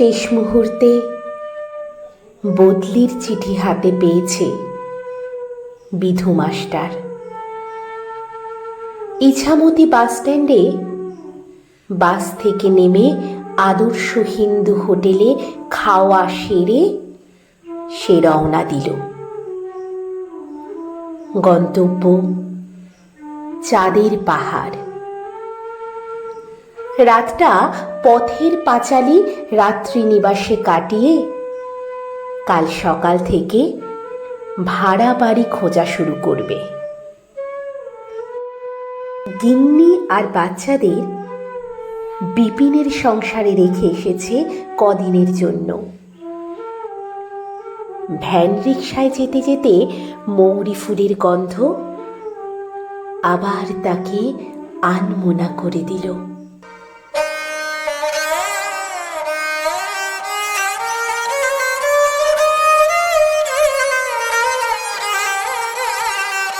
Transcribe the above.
শেষ মুহূর্তে বদলির চিঠি হাতে পেয়েছে বিধু মাস্টার। ইছামতি বাস স্ট্যান্ডে বাস থেকে নেমে আদর্শ হিন্দু হোটেলে খাওয়া সেরে সে রওনা দিল। গন্তব্য চাঁদের পাহাড়। রাতটা পথের পাঁচালী রাত্রি নিবাসে কাটিয়ে কাল সকাল থেকে ভাড়া বাড়ি খোঁজা শুরু করবে। গিন্নি আর বাচ্চাদের বিপিনের সংসারে রেখে এসেছে কদিনের জন্য। ভ্যান রিক্সায় যেতে যেতে মৌরি ফুলের গন্ধ আবার তাকে আনমোনা করে দিল।